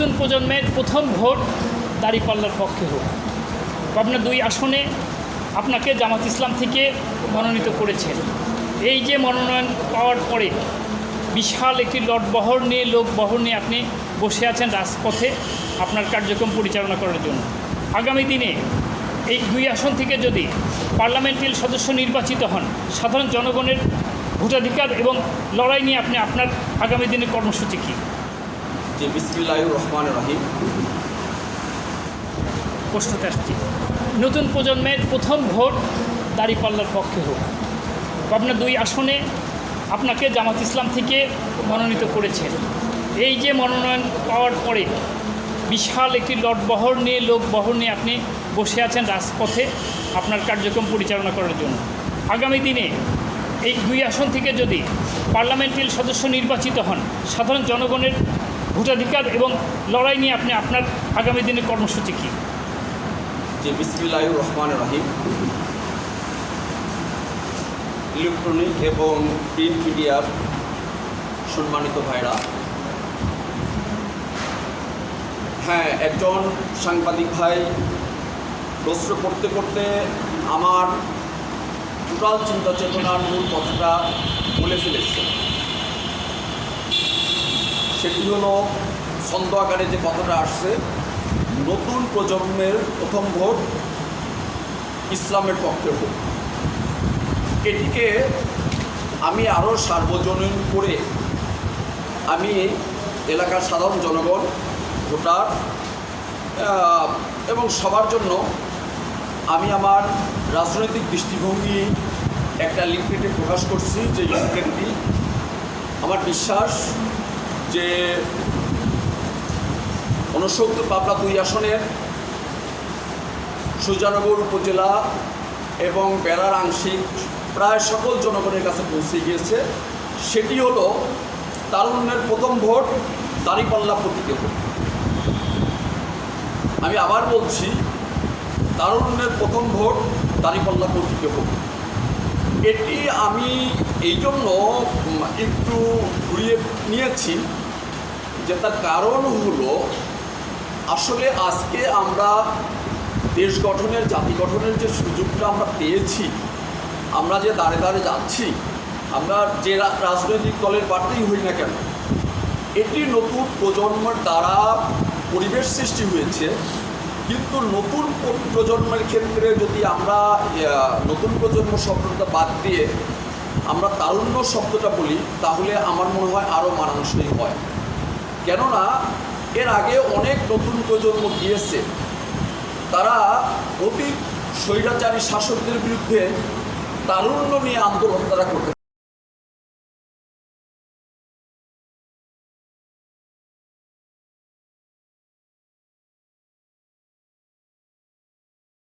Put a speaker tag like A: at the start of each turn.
A: নতুন প্রজন্মের প্রথম ভোট দাঁড়িপাল্লার পক্ষে হোক। পাবনা দুই আসনে আপনাকে জামাত ইসলাম থেকে মনোনীত করেছেন এই যে মনোনয়ন পাওয়ার পরে বিশাল একটি লট বহর নিয়ে লোক বহর নিয়ে আপনি বসে আছেন রাজপথে আপনার কার্যক্রম পরিচালনা করার জন্য। আগামী দিনে এই দুই আসন থেকে যদি পার্লামেন্টারি সদস্য নির্বাচিত হন, সাধারণ জনগণের ভোটাধিকার এবং লড়াই নিয়ে আপনি আপনার আগামী দিনের কর্মসূচি কী?
B: যে বিসমিল্লাহ রহমান রহিম।
A: প্রশ্নতে আসছি। নতুন প্রজন্মের প্রথম ভোট দাঁড়িপাল্লার পক্ষে হোক। পাবনা দুই আসনে আপনাকে জামাত ইসলাম থেকে মনোনীত করেছেন। এই যে মনোনয়ন পাওয়ার পরে বিশাল একটি লট বহর নিয়ে লোক বহর নিয়ে আপনি বসে আছেন রাজপথে আপনার কার্যক্রম পরিচালনা করার জন্য। আগামী দিনে এই দুই আসন থেকে যদি পার্লামেন্টারি সদস্য নির্বাচিত হন, সাধারণ জনগণের ভোটাধিকার এবং লড়াই নিয়ে আপনি আপনার আগামী দিনের কর্মসূচি কী?
B: যে বিসমিল্লাহ রহমান রহিম। ইলেকট্রনিক এবং প্রিন্ট মিডিয়ার সম্মানিত ভাইরা। হ্যাঁ একজন সাংবাদিক ভাই প্রশ্ন করতে করতে আমার টোটাল চিন্তা চেতনার মূল কথাটা বলে ফেলেছে। সেটি হলো ছন্দ আকারে যে কথাটা আসছে, নতুন প্রজন্মের প্রথম ভোট ইসলামের পক্ষে হোক এটিকে আমি আরও সার্বজনীন করে আমি এলাকার সাধারণ জনগণ, ভোটার এবং সবার জন্য আমি আমার রাজনৈতিক দৃষ্টিভঙ্গি একটা লিফলেটে প্রকাশ করছি যে লিফলেটটি আমার বিশ্বাস যে ঊনসত্তর পাবনা দুই আসনের সুজানগর উপজেলা এবং বেড়ার আংশিক প্রায় সকল জনগণের কাছে পৌঁছে গিয়েছে, সেটি হলো তারুণ্যের প্রথম ভোট দাঁড়িপাল্লা প্রতীকে ভোট। আমি আবার বলছি, তারুণ্যের প্রথম ভোট দাঁড়িপাল্লা প্রতীকে ভোট। এটি আমি এই জন্য একটু ঘুরিয়ে নিয়েছি যে তার কারণ হলো, আসলে আজকে আমরা দেশ গঠনের, জাতি গঠনের যে সুযোগটা আমরা পেয়েছি, আমরা যে দাঁড়ে দাঁড়ে যাচ্ছি, আমরা যে রাজনৈতিক দলের প্রার্থী হই না কেন, এটি নতুন প্রজন্মের দ্বারা পরিবেশ সৃষ্টি হয়েছে, কিন্তু নতুন প্রজন্মের ক্ষেত্রে যদি আমরা নতুন প্রজন্ম শব্দটা বাদ দিয়ে আমরা তারুণ্য শব্দটা বলি, তাহলে আমার মনে হয় আরও মানানসই হয়। কেননা এর আগে অনেক নতুন প্রজন্ম গিয়েছে তারা অতি স্বৈরাচারী শাসকদের বিরুদ্ধে তারুণ্য নিয়ে আন্দোলন তারা করতে